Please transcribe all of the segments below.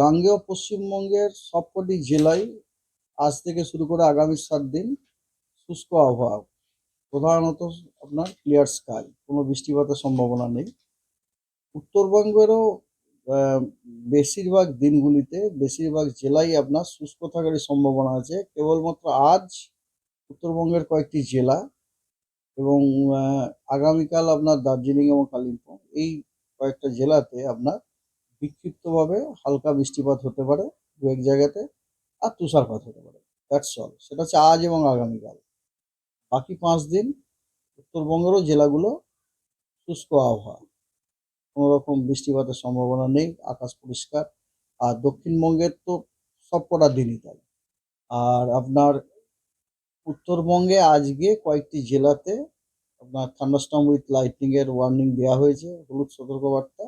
গাঙ্গেয় পশ্চিমবঙ্গের সবকটি জেলায় আজ থেকে শুরু করে আগামী সাত দিন শুষ্ক আবহাওয়া। প্রধানত আপনার ক্লিয়ার স্কাই কোনো বৃষ্টিপাতের সম্ভাবনা নেই। উত্তরবঙ্গেরও বেশিরভাগ দিনগুলিতে বেশিরভাগ জেলায় আপনার শুষ্ক থাকারই সম্ভাবনা আছে। কেবলমাত্র আজ উত্তরবঙ্গের কয়েকটি জেলা এবং আগামীকাল আপনার দার্জিলিং এবং কালিম্পং, এই কয়েকটা জেলাতে আপনার বিক্ষিপ্তভাবে হালকা বৃষ্টিপাত হতে পারে দু এক জায়গাতে আর তুষারপাত হতে পারে। দ্যাটস অল সেটা হচ্ছে আজ এবং আগামীকাল। বাকি পাঁচ দিন উত্তরবঙ্গেরও জেলাগুলো শুষ্ক আবহাওয়া। কোনো রকম বৃষ্টিপাতের সম্ভাবনা নেই, আকাশ পরিষ্কার। আর দক্ষিণবঙ্গের তো সবকটা দিনই তাই। আর আপনার উত্তরবঙ্গে আজকে কয়েকটি জেলাতে আপনার থান্ডারস্টর্ম উইথ লাইটনিং এর ওয়ার্নিং দেওয়া হয়েছে, হলুদ সতর্কবার্তা।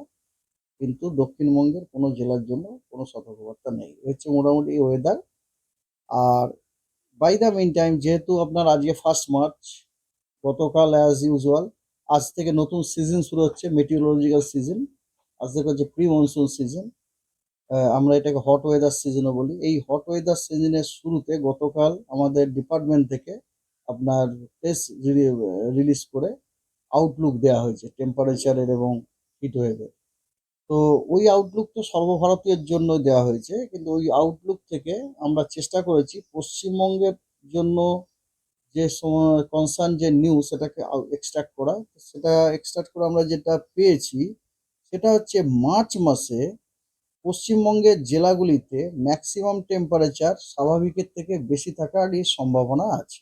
কিন্তু দক্ষিণবঙ্গের কোনো জেলার জন্য কোনো সতর্কবার্তা নেই। হচ্ছে মোটামুটি ওয়েদার আর বাই দ্য মেন টাইম যেহেতু আপনার আজকে ফার্স্ট মার্চ গতকাল অ্যাজ ইউজুয়াল আজ থেকে নতুন সিজন শুরু হচ্ছে মেটিওলজিক্যাল সিজন আজ থেকে হচ্ছে প্রি মনসুন সিজন আমরা এটাকে হট ওয়েদার সিজনও বলি। এই হট ওয়েদার সিজনের শুরুতে গতকাল আমাদের ডিপার্টমেন্ট থেকে আপনার প্রেস রিলিজ করে আউটলুক দেওয়া হয়েছে টেম্পারেচারের এবং হিট ওয়েভের তো ওই আউটলুক তো সর্বভারতীয়ের জন্য দেওয়া হয়েছে, কিন্তু ওই আউটলুক থেকে আমরা চেষ্টা করেছি পশ্চিমবঙ্গের জন্য যে কনসার্ন যে নিউজ সেটাকে এক্সট্রাক্ট করা। সেটা এক্সট্রাক্ট করে আমরা যেটা পেয়েছি, সেটা হচ্ছে মার্চ মাসে পশ্চিমবঙ্গের জেলাগুলিতে ম্যাক্সিমাম টেম্পারেচার স্বাভাবিকের থেকে বেশি থাকারই সম্ভাবনা আছে।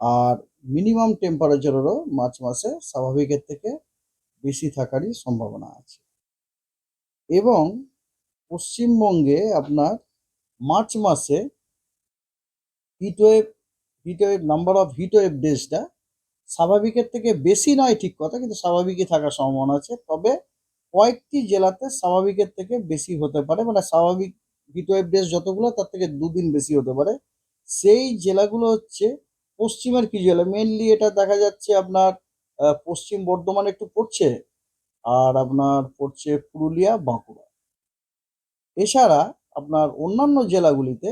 আর মিনিমাম টেম্পারেচারেরও মার্চ মাসে স্বাভাবিকের থেকে বেশি থাকারই সম্ভাবনা আছে। এবং পশ্চিমবঙ্গে আপনার মার্চ মাসে heatwave heatwave number of heatwave ডেজটা স্বাভাবিকের থেকে বেশি নয় ঠিক কথা, কিন্তু স্বাভাবিকই থাকার সম্ভাবনা আছে। তবে কয়েকটি জেলাতে স্বাভাবিকের থেকে বেশি হতে পারে মানে স্বাভাবিক হিটওয়েভ ডেজ যতগুলো, তার থেকে দুদিন বেশি হতে পারে। সেই জেলাগুলো হচ্ছে পশ্চিমের কি জেলা মেনলি এটা দেখা যাচ্ছে আপনার পশ্চিম বর্ধমান একটু পড়ছে, আর আপনার পড়ছে পুরুলিয়া, বাঁকুড়া। এছাড়া আপনার অন্যান্য জেলাগুলিতে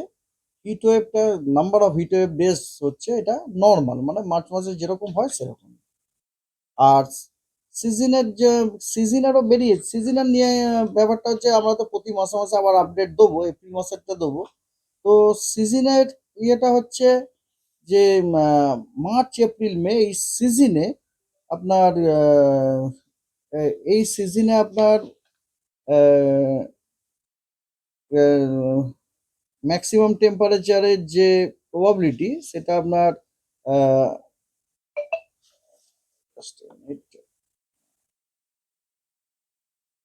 হিটওয়েভটা নাম্বার অফ হিটওয়েভ ডেজ হচ্ছে এটা নর্মাল মানে মার্চ মাসে যেরকম হয় সেরকম। আর সিজনের যে সিজনেরও বেরিয়ে সিজনের নিয়ে ব্যাপারটা হচ্ছে আমরা তো প্রতি মাসে মাসে আবার আপডেট দেবো এপ্রিল মাসেরটা দেবো। তো সিজনের ইয়েটা হচ্ছে যে মার্চ, এপ্রিল, মে এই সিজনে আপনার এই সিজনে আপনার ম্যাক্সিমাম টেম্পারেচারের যে প্রবাবিলিটি সেটা আপনার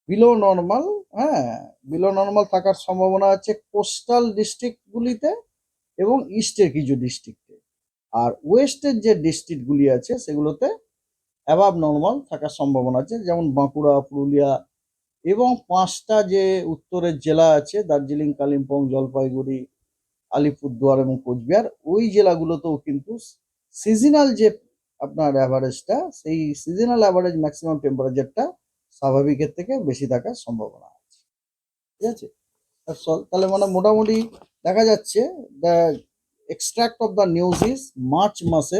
বিলো নর্মাল হ্যাঁ বিলো নর্মাল থাকার সম্ভাবনা আছে কোস্টাল ডিস্ট্রিক্টগুলিতে এবং ইস্টের কিছু ডিস্ট্রিক্টে আর ওয়েস্টের যে ডিস্ট্রিক্টগুলি আছে, সেগুলোতে অ্যাবাব নর্মাল থাকার সম্ভাবনা আছে, যেমন বাঁকুড়া, পুরুলিয়া এবং পাঁচটা যে উত্তরের জেলা আছে, দার্জিলিং, কালিম্পং, জলপাইগুড়ি, আলিপুরদুয়ার এবং কোচবিহার, ওই জেলাগুলোতেও কিন্তু সিজনাল যে আপনার অ্যাভারেজটা সেই সিজনাল অ্যাভারেজ ম্যাক্সিমাম টেম্পারেচারটা স্বাভাবিকের থেকে বেশি থাকার সম্ভাবনা আছে। ঠিক আছে? তাহলে মানে মোটামুটি দেখা যাচ্ছে the extract of the news is March মাসে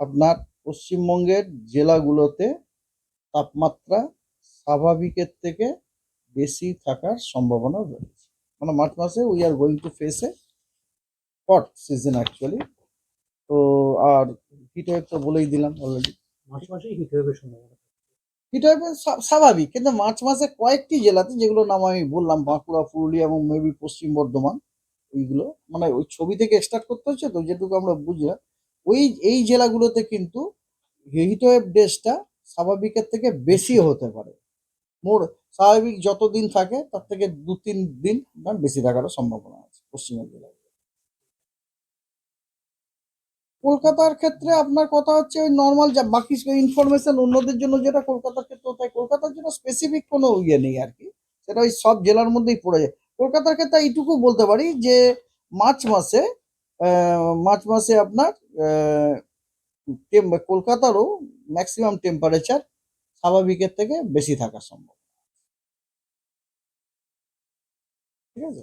আপনার পশ্চিমবঙ্গের জেলাগুলোতে তাপমাত্রা স্বাভাবিকের থেকে বেশি থাকার সম্ভাবনা রয়েছে। মানে মার্চ মাসে we are going to face a hot season actually তো আর হিট ওয়েভ তো বলেই দিলাম অলরেডি মাসে মাসেই হিট ওয়েভের সম্ভাবনা। হিট ওয়েভ স্বাভাবিক কিন্তু মার্চ মাসে কয়েকটি জেলাতে যেগুলো নাম আমি বললাম বাঁকুড়া পুরুলিয়া এবং মেবি পশ্চিম বর্ধমান ওইগুলো মানে ওই ছবি থেকে স্টার্ট করতে হচ্ছে তো যেটুকু আমরা বুঝলাম। ওই, এই জেলাগুলোতে কিন্তু হিট ওয়েভ ডেজটা স্বাভাবিকের থেকে বেশি হতে পারে। মোর স্বাভাবিক যত দিন থাকে, তার থেকে দু, তিন দিন বেশি থাকারও সম্ভাবনা আছে পশ্চিমের জেলায় কলকাতার ক্ষেত্রে আপনার কথা হচ্ছে ওই নর্মাল যা, বাকি ইনফরমেশন অন্যদের জন্য যেটা কলকাতার ক্ষেত্রে তাই। কলকাতার জন্য স্পেসিফিক কোনো ইয়ে নেই আর কি। সেটা ওই সব জেলার মধ্যেই পড়ে যায়। কলকাতার ক্ষেত্রে এইটুকু বলতে পারি যে, মার্চ মাসে মার্চ মাসে আপনার কলকাতারও ম্যাক্সিমাম টেম্পারেচার স্বাভাবিকের থেকে বেশি থাকা সম্ভব। ঠিক আছে?